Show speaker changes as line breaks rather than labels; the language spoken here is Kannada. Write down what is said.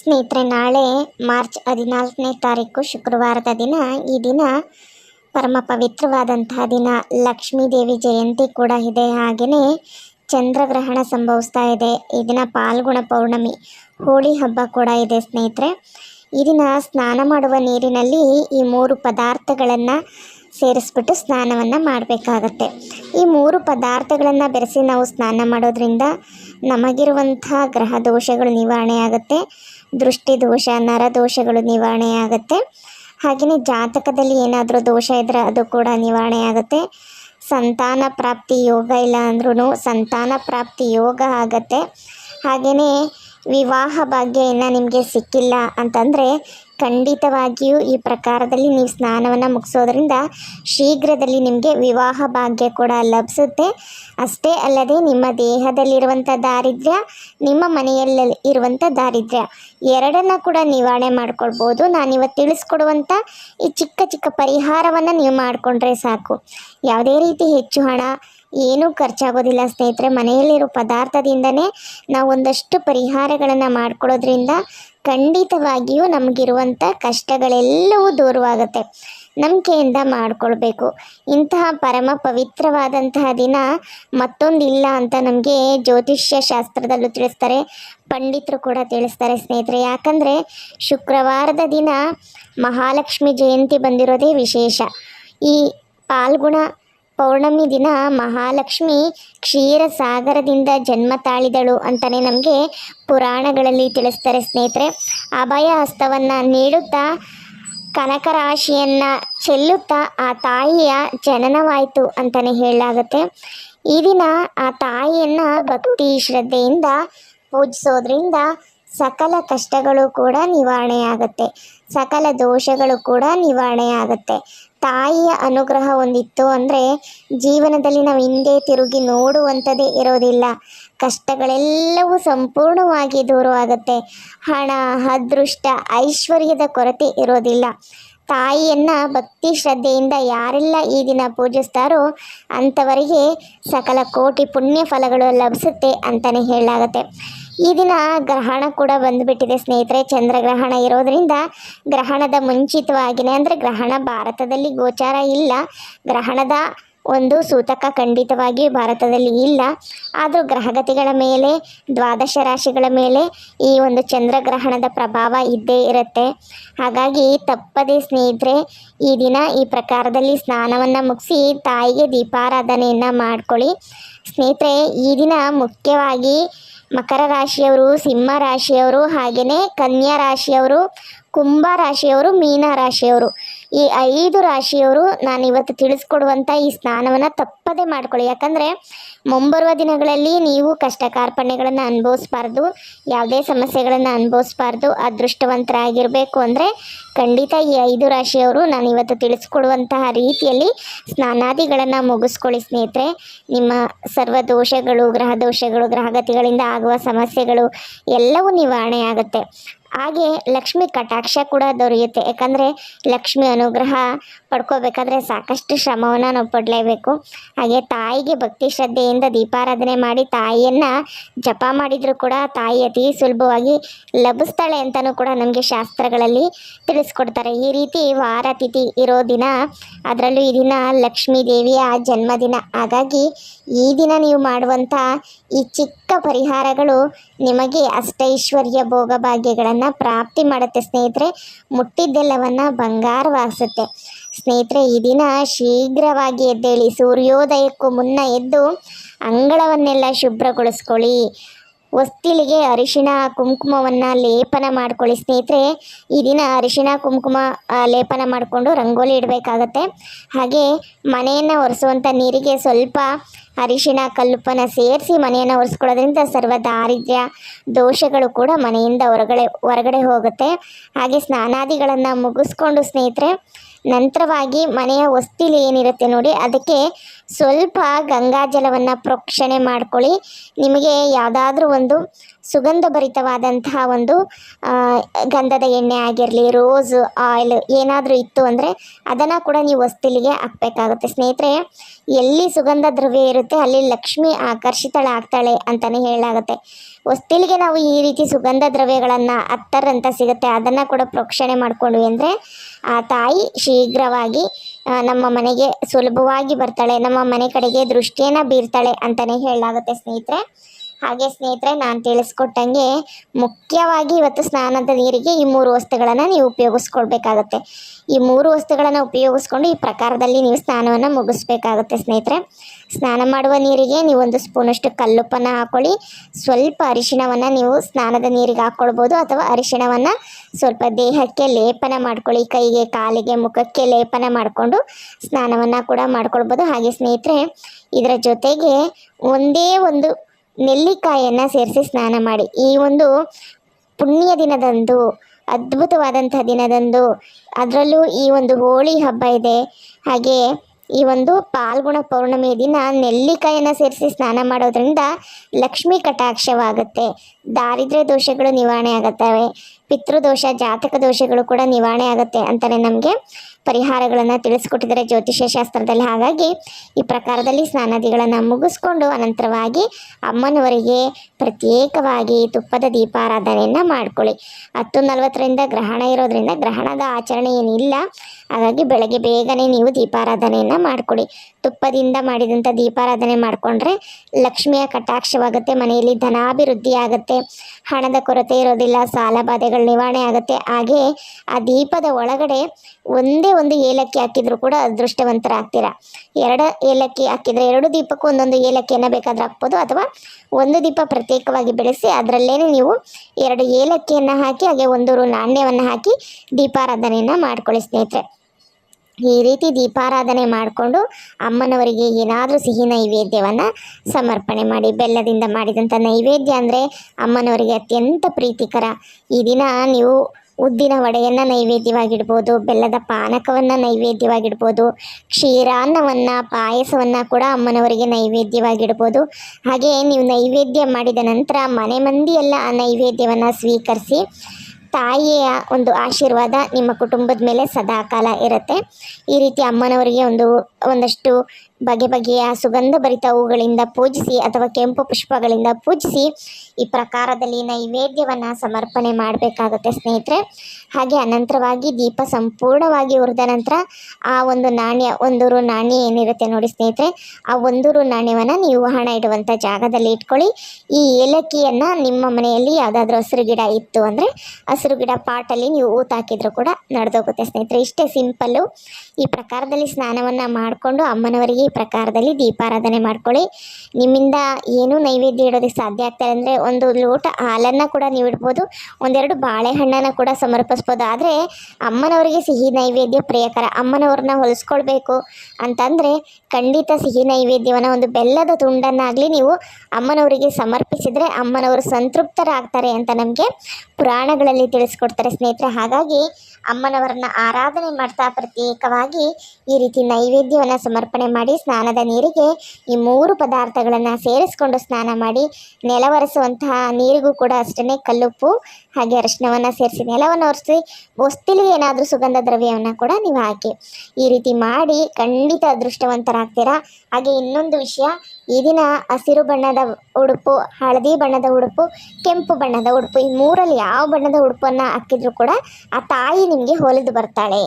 ಸ್ನೇಹಿತರೆ, ನಾಳೆ ಮಾರ್ಚ್ ಹದಿನಾಲ್ಕನೇ ತಾರೀಕು ಶುಕ್ರವಾರದ ದಿನ. ಈ ದಿನ ಪರಮ ಪವಿತ್ರವಾದಂತಹ ದಿನ. ಲಕ್ಷ್ಮೀ ದೇವಿ ಜಯಂತಿ ಕೂಡ ಇದೆ. ಹಾಗೆಯೇ ಚಂದ್ರಗ್ರಹಣ ಸಂಭವಿಸ್ತಾ ಇದೆ. ಈ ದಿನ ಪಾಲ್ಗುಣ ಪೌರ್ಣಮಿ, ಹೋಳಿ ಹಬ್ಬ ಕೂಡ ಇದೆ ಸ್ನೇಹಿತರೆ. ಈ ದಿನ ಸ್ನಾನ ಮಾಡುವ ನೀರಿನಲ್ಲಿ ಈ ಮೂರು ಪದಾರ್ಥಗಳನ್ನು ಸೇರಿಸ್ಬಿಟ್ಟು ಸ್ನಾನವನ್ನು ಮಾಡಬೇಕಾಗತ್ತೆ. ಈ ಮೂರು ಪದಾರ್ಥಗಳನ್ನು ಬೆರೆಸಿ ನಾವು ಸ್ನಾನ ಮಾಡೋದ್ರಿಂದ ನಮಗಿರುವಂಥ ಗ್ರಹ ದೋಷಗಳು ನಿವಾರಣೆ ಆಗುತ್ತೆ. ದೃಷ್ಟಿ ದೋಷ ನರ ದೋಷಗಳು ನಿವಾರಣೆ ಆಗುತ್ತೆ ಹಾಗೆಯೇ ಜಾತಕದಲ್ಲಿ ಏನಾದರೂ ದೋಷ ಇದ್ದರೆ ಅದು ಕೂಡ ನಿವಾರಣೆ ಆಗುತ್ತೆ ಸಂತಾನ ಪ್ರಾಪ್ತಿ ಯೋಗ ಇಲ್ಲ ಅಂದ್ರೂ ಸಂತಾನ ಪ್ರಾಪ್ತಿ ಯೋಗ ಆಗತ್ತೆ. ಹಾಗೆಯೇ ವಿವಾಹ ಭಾಗ್ಯ ಇನ್ನು ನಿಮಗೆ ಸಿಕ್ಕಿಲ್ಲ ಅಂತಂದರೆ ಖಂಡಿತವಾಗಿಯೂ ಈ ಪ್ರಕಾರದಲ್ಲಿ ನೀವು ಸ್ನಾನವನ್ನು ಮುಗಿಸೋದ್ರಿಂದ ಶೀಘ್ರದಲ್ಲಿ ನಿಮಗೆ ವಿವಾಹ ಭಾಗ್ಯ ಕೂಡ ಲಭಿಸುತ್ತೆ. ಅಷ್ಟೇ ಅಲ್ಲದೆ ನಿಮ್ಮ ದೇಹದಲ್ಲಿರುವಂಥ ದಾರಿದ್ರ್ಯ, ನಿಮ್ಮ ಮನೆಯಲ್ಲಿ ಇರುವಂಥ ದಾರಿದ್ರ್ಯ ಎರಡನ್ನ ಕೂಡ ನಿವಾರಣೆ ಮಾಡ್ಕೊಳ್ಬೋದು. ನಾನಿವತ್ತು ತಿಳಿಸ್ಕೊಡುವಂಥ ಈ ಚಿಕ್ಕ ಚಿಕ್ಕ ಪರಿಹಾರವನ್ನು ನೀವು ಮಾಡಿಕೊಂಡ್ರೆ ಸಾಕು. ಯಾವುದೇ ರೀತಿ ಹೆಚ್ಚು ಹಣ, ಏನೂ ಖರ್ಚಾಗೋದಿಲ್ಲ ಸ್ನೇಹಿತರೆ. ಮನೆಯಲ್ಲಿರೋ ಪದಾರ್ಥದಿಂದನೇ ನಾವು ಒಂದಷ್ಟು ಪರಿಹಾರಗಳನ್ನು ಮಾಡ್ಕೊಳ್ಳೋದ್ರಿಂದ ಖಂಡಿತವಾಗಿಯೂ ನಮಗಿರುವಂಥ ಕಷ್ಟಗಳೆಲ್ಲವೂ ದೂರವಾಗುತ್ತೆ. ನಂಬಿಕೆಯಿಂದ ಮಾಡಿಕೊಳ್ಬೇಕು. ಇಂತಹ ಪರಮ ಪವಿತ್ರವಾದಂತಹ ದಿನ ಮತ್ತೊಂದಿಲ್ಲ ಅಂತ ನಮಗೆ ಜ್ಯೋತಿಷ್ಯ ಶಾಸ್ತ್ರದಲ್ಲೂ ತಿಳಿಸ್ತಾರೆ, ಪಂಡಿತರು ಕೂಡ ತಿಳಿಸ್ತಾರೆ ಸ್ನೇಹಿತರೆ. ಯಾಕಂದರೆ ಶುಕ್ರವಾರದ ದಿನ ಮಹಾಲಕ್ಷ್ಮಿ ಜಯಂತಿ ಬಂದಿರೋದೇ ವಿಶೇಷ. ಈ ಪಾಲ್ಗುಣ ಪೌರ್ಣಮಿ ದಿನ ಮಹಾಲಕ್ಷ್ಮಿ ಕ್ಷೀರ ಸಾಗರದಿಂದ ಜನ್ಮ ತಾಳಿದಳು ಅಂತಲೇ ನಮಗೆ ಪುರಾಣಗಳಲ್ಲಿ ತಿಳಿಸ್ತಾರೆ ಸ್ನೇಹಿತರೆ. ಅಭಯ ಹಸ್ತವನ್ನು ನೀಡುತ್ತಾ, ಕನಕರಾಶಿಯನ್ನು ಚೆಲ್ಲುತ್ತಾ ಆ ತಾಯಿಯ ಜನನವಾಯಿತು ಅಂತಲೇ ಹೇಳಲಾಗುತ್ತೆ. ಈ ದಿನ ಆ ತಾಯಿಯನ್ನು ಭಕ್ತಿ ಶ್ರದ್ಧೆಯಿಂದ ಪೂಜಿಸೋದ್ರಿಂದ ಸಕಲ ಕಷ್ಟಗಳು ಕೂಡ ನಿವಾರಣೆ ಆಗುತ್ತೆ ಸಕಲ ದೋಷಗಳು ಕೂಡ ನಿವಾರಣೆ ಆಗುತ್ತೆ ತಾಯಿಯ ಅನುಗ್ರಹ ಒಂದಿತ್ತು ಅಂದರೆ ಜೀವನದಲ್ಲಿ ನಾವು ಹಿಂದೆ ತಿರುಗಿ ನೋಡುವಂಥದ್ದೇ ಇರೋದಿಲ್ಲ. ಕಷ್ಟಗಳೆಲ್ಲವೂ ಸಂಪೂರ್ಣವಾಗಿ ದೂರವಾಗುತ್ತೆ. ಹಣ, ಅದೃಷ್ಟ, ಐಶ್ವರ್ಯದ ಕೊರತೆ ಇರೋದಿಲ್ಲ. ತಾಯಿಯನ್ನು ಭಕ್ತಿ ಶ್ರದ್ಧೆಯಿಂದ ಯಾರೆಲ್ಲ ಈ ದಿನ ಪೂಜಿಸ್ತಾರೋ ಅಂಥವರಿಗೆ ಸಕಲ ಕೋಟಿ ಪುಣ್ಯ ಫಲಗಳು ಲಭಿಸುತ್ತೆ ಅಂತಲೇ ಹೇಳಲಾಗುತ್ತೆ. ಈ ದಿನ ಗ್ರಹಣ ಕೂಡ ಬಂದುಬಿಟ್ಟಿದೆ ಸ್ನೇಹಿತರೆ. ಚಂದ್ರಗ್ರಹಣ ಇರೋದರಿಂದ ಗ್ರಹಣದ ಮುಂಚಿತವಾಗಿನೇ, ಅಂದರೆ ಗ್ರಹಣ ಭಾರತದಲ್ಲಿ ಗೋಚಾರ ಇಲ್ಲ. ಗ್ರಹಣದ ಒಂದು ಸೂತಕ ಖಂಡಿತವಾಗಿ ಭಾರತದಲ್ಲಿ ಇಲ್ಲ. ಆದರೂ ಗ್ರಹಗತಿಗಳ ಮೇಲೆ, ದ್ವಾದಶ ರಾಶಿಗಳ ಮೇಲೆ ಈ ಒಂದು ಚಂದ್ರಗ್ರಹಣದ ಪ್ರಭಾವ ಇದ್ದೇ ಇರುತ್ತೆ. ಹಾಗಾಗಿ ತಪ್ಪದೇ ಸ್ನೇಹಿತರೆ, ಈ ದಿನ ಈ ಪ್ರಕಾರದಲ್ಲಿ ಸ್ನಾನವನ್ನು ಮುಗಿಸಿ ತಾಯಿಗೆ ದೀಪಾರಾಧನೆಯನ್ನು ಮಾಡ್ಕೊಳ್ಳಿ. ಸ್ನೇಹಿತರೆ, ಈ ದಿನ ಮುಖ್ಯವಾಗಿ ಮಕರ ರಾಶಿಯವರು ಸಿಂಹ ರಾಶಿಯವರು ಹಾಗೆಯೇ ಕನ್ಯಾ ರಾಶಿಯವರು ಕುಂಭ ರಾಶಿಯವರು, ಮೀನ ರಾಶಿಯವರು. ಈ ಐದು ರಾಶಿಯವರು ನಾನು ಇವತ್ತು ತಿಳಿಸ್ಕೊಡುವಂಥ ಈ ಸ್ನಾನವನ್ನು ತಪ್ಪದೇ ಮಾಡ್ಕೊಳ್ಳಿ. ಯಾಕಂದರೆ ಮುಂಬರುವ ದಿನಗಳಲ್ಲಿ ನೀವು ಕಷ್ಟ ಕಾರ್ಪಣ್ಯಗಳನ್ನು ಅನುಭವಿಸ್ಬಾರ್ದು, ಯಾವುದೇ ಸಮಸ್ಯೆಗಳನ್ನು ಅನುಭವಿಸ್ಬಾರ್ದು, ಅದೃಷ್ಟವಂತರಾಗಿರಬೇಕು ಅಂದರೆ ಖಂಡಿತ ಈ ಐದು ರಾಶಿಯವರು ನಾನು ಇವತ್ತು ತಿಳಿಸ್ಕೊಡುವಂತಹ ರೀತಿಯಲ್ಲಿ ಸ್ನಾನಾದಿಗಳನ್ನು ಮುಗಿಸ್ಕೊಳ್ಳಿ ಸ್ನೇಹಿತರೆ. ನಿಮ್ಮ ಸರ್ವ ದೋಷಗಳು, ಗ್ರಹ ದೋಷಗಳು, ಗ್ರಹಗತಿಗಳಿಂದ ಆಗುವ ಸಮಸ್ಯೆಗಳು ಎಲ್ಲವೂ ನಿವಾರಣೆ ಆಗುತ್ತೆ. ಹಾಗೆ ಲಕ್ಷ್ಮಿ ಕಟಾಕ್ಷ ಕೂಡ ದೊರೆಯುತ್ತೆ. ಯಾಕಂದರೆ ಲಕ್ಷ್ಮಿ ಅನುಗ್ರಹ ಪಡ್ಕೋಬೇಕಾದ್ರೆ ಸಾಕಷ್ಟು ಶ್ರಮವನ್ನು ನಾವು ಪಡಲೇಬೇಕು. ಹಾಗೆ ತಾಯಿಗೆ ಭಕ್ತಿ ಶ್ರದ್ಧೆಯಿಂದ ದೀಪಾರಾಧನೆ ಮಾಡಿ ತಾಯಿಯನ್ನು ಜಪ ಮಾಡಿದರೂ ಕೂಡ ತಾಯಿ ಅತಿ ಸುಲಭವಾಗಿ ಲಭಿಸ್ತಾಳೆ ಅಂತಲೂ ಕೂಡ ನಮಗೆ ಶಾಸ್ತ್ರಗಳಲ್ಲಿ ತಿಳಿಸ್ಕೊಡ್ತಾರೆ. ಈ ರೀತಿ ವಾರ ತಿಥಿ ಇರೋ ದಿನ, ಅದರಲ್ಲೂ ಈ ದಿನ ಲಕ್ಷ್ಮೀ ದೇವಿಯ ಜನ್ಮದಿನ. ಹಾಗಾಗಿ ಈ ದಿನ ನೀವು ಮಾಡುವಂಥ ಈ ಚಿಕ್ಕ ಪರಿಹಾರಗಳು ನಿಮಗೆ ಅಷ್ಟೈಶ್ವರ್ಯ ಭೋಗ ಭಾಗ್ಯಗಳನ್ನು ಪ್ರಾಪ್ತಿ ಮಾಡುತ್ತೆ ಸ್ನೇಹಿತರೆ. ಮುಟ್ಟಿದ್ದೆಲ್ಲವನ್ನ ಬಂಗಾರವಾಗಿಸುತ್ತೆ. ಸ್ನೇಹಿತರೆ, ಈ ದಿನ ಶೀಘ್ರವಾಗಿ ಎದ್ದೇಳಿ ಸೂರ್ಯೋದಯಕ್ಕೂ ಮುನ್ನ ಎದ್ದು ಅಂಗಳವನ್ನೆಲ್ಲ ಶುಭ್ರಗೊಳಿಸ್ಕೊಳ್ಳಿ. ಹೊಸ್ತಿಲಿಗೆ ಅರಿಶಿಣ ಕುಂಕುಮವನ್ನು ಲೇಪನ ಮಾಡ್ಕೊಳ್ಳಿ. ಸ್ನೇಹಿತರೆ, ಈ ದಿನ ಅರಿಶಿಣ ಕುಂಕುಮ ಲೇಪನ ಮಾಡಿಕೊಂಡು ರಂಗೋಲಿ ಇಡಬೇಕಾಗತ್ತೆ. ಹಾಗೆ ಮನೆಯನ್ನು ಒರೆಸುವಂಥ ನೀರಿಗೆ ಸ್ವಲ್ಪ ಅರಿಶಿಣ ಕಲ್ಲುಪ್ಪನ ಸೇರಿಸಿ ಮನೆಯನ್ನು ಒರೆಸ್ಕೊಳ್ಳೋದ್ರಿಂದ ಸರ್ವ ದಾರಿದ್ರ್ಯ ದೋಷಗಳು ಕೂಡ ಮನೆಯಿಂದ ಹೊರಗಡೆ ಹೊರಗಡೆ ಹೋಗುತ್ತೆ. ಹಾಗೆ ಸ್ನಾನಾದಿಗಳನ್ನು ಮುಗಿಸ್ಕೊಂಡು ಸ್ನೇಹಿತರೆ, ನಂತರವಾಗಿ ಮನೆಯ ವಸ್ತಿಲಿ ಏನಿರುತ್ತೆ ನೋಡಿ, ಅದಕ್ಕೆ ಸ್ವಲ್ಪ ಗಂಗಾಜಲವನ್ನು ಪ್ರೋಕ್ಷಣೆ ಮಾಡ್ಕೊಳ್ಳಿ. ನಿಮಗೆ ಯಾವುದಾದ್ರೂ ಒಂದು ಸುಗಂಧಭರಿತವಾದಂತಹ ಒಂದು ಗಂಧದ ಎಣ್ಣೆ ಆಗಿರಲಿ, ರೋಸ್, ಆಯಿಲ್ ಏನಾದರೂ ಇತ್ತು ಅಂದರೆ ಅದನ್ನು ಕೂಡ ನೀವು ವಸ್ತಿಲಿಗೆ ಹಾಕಬೇಕಾಗುತ್ತೆ. ಸ್ನೇಹಿತರೆ, ಎಲ್ಲಿ ಸುಗಂಧ ದ್ರವ್ಯ ಇರುತ್ತೆ, ಅಲ್ಲಿ ಲಕ್ಷ್ಮಿ ಆಕರ್ಷಿತಳಾಗ್ತಾಳೆ ಅಂತಲೇ ಹೇಳಲಾಗುತ್ತೆ. ವಸ್ತಿಲಿಗೆ ನಾವು ಈ ರೀತಿ ಸುಗಂಧ ದ್ರವ್ಯಗಳನ್ನು ಹತ್ತರಂತ ಸಿಗುತ್ತೆ. ಅದನ್ನು ಕೂಡ ಪ್ರೋಕ್ಷಣೆ ಮಾಡಿಕೊಂಡ್ವಿ ಅಂದರೆ, ಆ ತಾಯಿ ಶೀಘ್ರವಾಗಿ ನಮ್ಮ ಮನೆಗೆ ಸುಲಭವಾಗಿ ಬರ್ತಾಳೆ ನಮ್ಮ ಮನೆ ಕಡೆಗೆ ದೃಷ್ಟಿಯನ್ನು ಬೀರ್ತಾಳೆ ಅಂತಲೇ ಹೇಳಲಾಗುತ್ತೆ ಸ್ನೇಹಿತರೆ. ಹಾಗೆ ಸ್ನೇಹಿತರೆ, ನಾನು ತಿಳಿಸ್ಕೊಟ್ಟಂಗೆ ಮುಖ್ಯವಾಗಿ ಇವತ್ತು ಸ್ನಾನದ ನೀರಿಗೆ ಈ ಮೂರು ವಸ್ತುಗಳನ್ನು ನೀವು ಉಪಯೋಗಿಸ್ಕೊಳ್ಬೇಕಾಗತ್ತೆ. ಈ ಮೂರು ವಸ್ತುಗಳನ್ನು ಉಪಯೋಗಿಸ್ಕೊಂಡು ಈ ಪ್ರಕಾರದಲ್ಲಿ ನೀವು ಸ್ನಾನವನ್ನು ಮುಗಿಸ್ಬೇಕಾಗುತ್ತೆ ಸ್ನೇಹಿತರೆ. ಸ್ನಾನ ಮಾಡುವ ನೀರಿಗೆ ನೀವು ಒಂದು ಸ್ಪೂನಷ್ಟು ಕಲ್ಲುಪ್ಪನ್ನು ಹಾಕೊಳ್ಳಿ. ಸ್ವಲ್ಪ ಅರಿಶಿಣವನ್ನು ನೀವು ಸ್ನಾನದ ನೀರಿಗೆ ಹಾಕ್ಕೊಳ್ಬೋದು ಅಥವಾ ಅರಿಶಿಣವನ್ನು ಸ್ವಲ್ಪ ದೇಹಕ್ಕೆ ಲೇಪನ ಮಾಡ್ಕೊಳ್ಳಿ. ಕೈಗೆ, ಕಾಲಿಗೆ, ಮುಖಕ್ಕೆ ಲೇಪನ ಮಾಡಿಕೊಂಡು ಸ್ನಾನವನ್ನು ಕೂಡ ಮಾಡ್ಕೊಳ್ಬೋದು. ಹಾಗೆ ಸ್ನೇಹಿತರೆ, ಇದರ ಜೊತೆಗೆ ಒಂದೇ ಒಂದು ನೆಲ್ಲಿಕಾಯನ್ನು ಸೇರಿಸಿ ಸ್ನಾನ ಮಾಡಿ. ಈ ಒಂದು ಪುಣ್ಯ ದಿನದಂದು ಅದ್ಭುತವಾದಂಥ ದಿನದಂದು, ಅದರಲ್ಲೂ ಈ ಒಂದು ಹೋಳಿ ಹಬ್ಬ ಇದೆ. ಹಾಗೆ ಈ ಒಂದು ಪಾಲ್ಗುಣ ಪೌರ್ಣಮಿ ದಿನ ನೆಲ್ಲಿಕಾಯನ್ನು ಸೇರಿಸಿ ಸ್ನಾನ ಮಾಡೋದ್ರಿಂದ ಲಕ್ಷ್ಮೀ ಕಟಾಕ್ಷವಾಗುತ್ತೆ. ದಾರಿದ್ರ್ಯ ದೋಷಗಳು ನಿವಾರಣೆ ಆಗುತ್ತವೆ. ಪಿತೃದೋಷ, ಜಾತಕ ದೋಷಗಳು ಕೂಡ ನಿವಾರಣೆ ಆಗುತ್ತೆ ಅಂತಲೇ ನಮಗೆ ಪರಿಹಾರಗಳನ್ನು ತಿಳಿಸ್ಕೊಟ್ಟಿದ್ದಾರೆ ಜ್ಯೋತಿಷ್ಯ ಶಾಸ್ತ್ರದಲ್ಲಿ. ಹಾಗಾಗಿ ಈ ಪ್ರಕಾರದಲ್ಲಿ ಸ್ನಾನಾದಿಗಳನ್ನು ಮುಗಿಸ್ಕೊಂಡು ಅನಂತರವಾಗಿ ಅಮ್ಮನವರಿಗೆ ಪ್ರತ್ಯೇಕವಾಗಿ ತುಪ್ಪದ ದೀಪಾರಾಧನೆಯನ್ನು ಮಾಡ್ಕೊಳ್ಳಿ. ಹತ್ತು ನಲವತ್ತರಿಂದ ಗ್ರಹಣ ಇರೋದ್ರಿಂದ ಗ್ರಹಣದ ಆಚರಣೆ ಏನಿಲ್ಲ. ಹಾಗಾಗಿ ಬೆಳಗ್ಗೆ ಬೇಗನೆ ನೀವು ದೀಪಾರಾಧನೆಯನ್ನು ಮಾಡಿಕೊಡಿ. ತುಪ್ಪದಿಂದ ಮಾಡಿದಂಥ ದೀಪಾರಾಧನೆ ಮಾಡಿಕೊಂಡ್ರೆ ಲಕ್ಷ್ಮಿಯ ಕಟಾಕ್ಷವಾಗುತ್ತೆ, ಮನೆಯಲ್ಲಿ ಧನಾಭಿವೃದ್ಧಿ ಆಗುತ್ತೆ, ಹಣದ ಕೊರತೆ ಇರೋದಿಲ್ಲ, ಸಾಲ ಬಾಧೆಗಳು ನಿವಾರಣೆ ಆಗುತ್ತೆ. ಹಾಗೆ ಆ ದೀಪದ ಒಳಗಡೆ ಒಂದೇ ಒಂದು ಏಲಕ್ಕಿ ಹಾಕಿದರೂ ಕೂಡ ಅದೃಷ್ಟವಂತರಾಗ್ತೀರ. ಎರಡು ಏಲಕ್ಕಿ ಹಾಕಿದರೆ ಎರಡು ದೀಪಕ್ಕೂ ಒಂದೊಂದು ಏಲಕ್ಕಿಯನ್ನು ಬೇಕಾದ್ರೆ ಹಾಕ್ಬೋದು, ಅಥವಾ ಒಂದು ದೀಪ ಪ್ರತ್ಯೇಕವಾಗಿ ಬೆಳೆಸಿ ಅದರಲ್ಲೇ ನೀವು ಎರಡು ಏಲಕ್ಕಿಯನ್ನು ಹಾಕಿ, ಹಾಗೆ ಒಂದು ರು ನಾಣ್ಯವನ್ನು ಹಾಕಿ ದೀಪಾರಾಧನೆಯನ್ನು ಮಾಡ್ಕೊಳ್ಳಿ ಸ್ನೇಹಿತರೆ. ಈ ರೀತಿ ದೀಪಾರಾಧನೆ ಮಾಡಿಕೊಂಡು ಅಮ್ಮನವರಿಗೆ ಏನಾದರೂ ಸಿಹಿ ನೈವೇದ್ಯವನ್ನು ಸಮರ್ಪಣೆ ಮಾಡಿ, ಬೆಲ್ಲದಿಂದ ಮಾಡಿದಂಥ ನೈವೇದ್ಯ ಅಂದರೆ ಅಮ್ಮನವರಿಗೆ ಅತ್ಯಂತ ಪ್ರೀತಿಕರ. ಈ ದಿನ ನೀವು ಉದ್ದಿನ ವಡೆಯನ್ನು ನೈವೇದ್ಯವಾಗಿಡ್ಬೋದು, ಬೆಲ್ಲದ ಪಾನಕವನ್ನು ನೈವೇದ್ಯವಾಗಿಡ್ಬೋದು, ಕ್ಷೀರಾನ್ನವನ್ನು, ಪಾಯಸವನ್ನು ಕೂಡ ಅಮ್ಮನವರಿಗೆ ನೈವೇದ್ಯವಾಗಿಡ್ಬೋದು. ಹಾಗೆ ನೀವು ನೈವೇದ್ಯ ಮಾಡಿದ ನಂತರ ಮನೆ ಮಂದಿಯೆಲ್ಲ ಆ ನೈವೇದ್ಯವನ್ನು ಸ್ವೀಕರಿಸಿ ತಾಯಿಯ ಒಂದು ಆಶೀರ್ವಾದ ನಿಮ್ಮ ಕುಟುಂಬದ ಮೇಲೆ ಸದಾಕಾಲ ಇರುತ್ತೆ. ಈ ರೀತಿ ಅಮ್ಮನವರಿಗೆ ಒಂದು ಒಂದಷ್ಟು ಬಗೆ ಬಗೆಯ ಸುಗಂಧ ಭರಿತ ಹೂಗಳಿಂದ ಪೂಜಿಸಿ ಅಥವಾ ಕೆಂಪು ಪುಷ್ಪಗಳಿಂದ ಪೂಜಿಸಿ ಈ ಪ್ರಕಾರದಲ್ಲಿ ನೈವೇದ್ಯವನ್ನು ಸಮರ್ಪಣೆ ಮಾಡಬೇಕಾಗುತ್ತೆ ಸ್ನೇಹಿತರೆ. ಹಾಗೆ ಅನಂತರವಾಗಿ ದೀಪ ಸಂಪೂರ್ಣವಾಗಿ ಉರಿದ ನಂತರ ಆ ಒಂದು ನಾಣ್ಯ ಒಂದೂರು ನಾಣ್ಯ ಏನಿರುತ್ತೆ ನೋಡಿ ಸ್ನೇಹಿತರೆ. ಆ ಒಂದೂರು ನಾಣ್ಯವನ್ನು ನೀವು ಹಣ ಇಡುವಂಥ ಜಾಗದಲ್ಲಿ ಇಟ್ಕೊಳ್ಳಿ. ಈ ಏಲಕ್ಕಿಯನ್ನು ನಿಮ್ಮ ಮನೆಯಲ್ಲಿ ಯಾವುದಾದ್ರೂ ಹಸಿರು ಗಿಡ ಇತ್ತು ಅಂದರೆ ಹಸಿರು ಗಿಡ ಪಾಟಲ್ಲಿ ನೀವು ಊತ ಹಾಕಿದ್ರು ಕೂಡ ನಡೆದೋಗುತ್ತೆ ಸ್ನೇಹಿತರೆ. ಇಷ್ಟೇ ಸಿಂಪಲ್ಲು ಈ ಪ್ರಕಾರದಲ್ಲಿ ಸ್ನಾನವನ್ನು ಮಾಡಿಕೊಂಡು ಅಮ್ಮನವರಿಗೆ ಈ ಪ್ರಕಾರದಲ್ಲಿ ದೀಪಾರಾಧನೆ ಮಾಡ್ಕೊಳ್ಳಿ. ನಿಮ್ಮಿಂದ ಏನೂ ನೈವೇದ್ಯ ಇಡೋದಕ್ಕೆ ಸಾಧ್ಯ ಆಗ್ತಾರೆ ಅಂದರೆ ಒಂದು ಲೋಟ ಹಾಲನ್ನು ಕೂಡ ನೀವು ಇಡ್ಬೋದು. ಒಂದೆರಡು ಬಾಳೆಹಣ್ಣನ್ನು ಕೂಡ ಸಮರ್ಪಿಸ್ಬೋದು. ಆದರೆ ಅಮ್ಮನವರಿಗೆ ಸಿಹಿ ನೈವೇದ್ಯ ಪ್ರಿಯಕರ. ಅಮ್ಮನವ್ರನ್ನ ಹೊಲಿಸ್ಕೊಳ್ಬೇಕು ಅಂತಂದರೆ ಖಂಡಿತ ಸಿಹಿ ನೈವೇದ್ಯವನ್ನು ಒಂದು ಬೆಲ್ಲದ ತುಂಡನ್ನಾಗಲಿ ನೀವು ಅಮ್ಮನವರಿಗೆ ಸಮರ್ಪಿಸಿದರೆ ಅಮ್ಮನವರು ಸಂತೃಪ್ತರಾಗ್ತಾರೆ ಅಂತ ನಮಗೆ ಪುರಾಣಗಳಲ್ಲಿ ತಿಳಿಸ್ಕೊಡ್ತಾರೆ ಸ್ನೇಹಿತರೆ. ಹಾಗಾಗಿ ಅಮ್ಮನವರನ್ನ ಆರಾಧನೆ ಮಾಡ್ತಾ ಪ್ರತ್ಯೇಕವಾಗಿ ಈ ರೀತಿ ನೈವೇದ್ಯವನ್ನು ಸಮರ್ಪಣೆ ಮಾಡಿ ಸ್ನಾನದ ನೀರಿಗೆ ಈ ಮೂರು ಪದಾರ್ಥಗಳನ್ನು ಸೇರಿಸಿಕೊಂಡು ಸ್ನಾನ ಮಾಡಿ ನೆಲವರೆಸುವಂತಹ ನೀರಿಗೂ ಕೂಡ ಅಷ್ಟೇ ಕಲ್ಲುಪ್ಪು ಹಾಗೆ ಅರಿಶಿನವನ್ನು ಸೇರಿಸಿ ನೆಲವನ್ನು ಒರೆಸಿ ಹೊಸ್ತಿಲಿಗೆ ಏನಾದರೂ ಸುಗಂಧ ದ್ರವ್ಯವನ್ನು ಕೂಡ ನೀವು ಹಾಕಿ ಈ ರೀತಿ ಮಾಡಿ ಖಂಡಿತ ಅದೃಷ್ಟವಂತರಾಗ್ತೀರಾ? ಹಾಗೆ ಇನ್ನೊಂದು ವಿಷಯ, ಈ ದಿನ ಹಸಿರು ಬಣ್ಣದ ಉಡುಪು, ಹಳದಿ ಬಣ್ಣದ ಉಡುಪು, ಕೆಂಪು ಬಣ್ಣದ ಉಡುಪು, ಈ ಮೂರಲ್ಲಿ ಯಾವ ಬಣ್ಣದ ಉಡುಪನ್ನು ಹಾಕಿದ್ರು ಕೂಡ ಆ ತಾಯಿ ನಿಮಗೆ ಹೊಲಿದು ಬರ್ತಾಳೆ.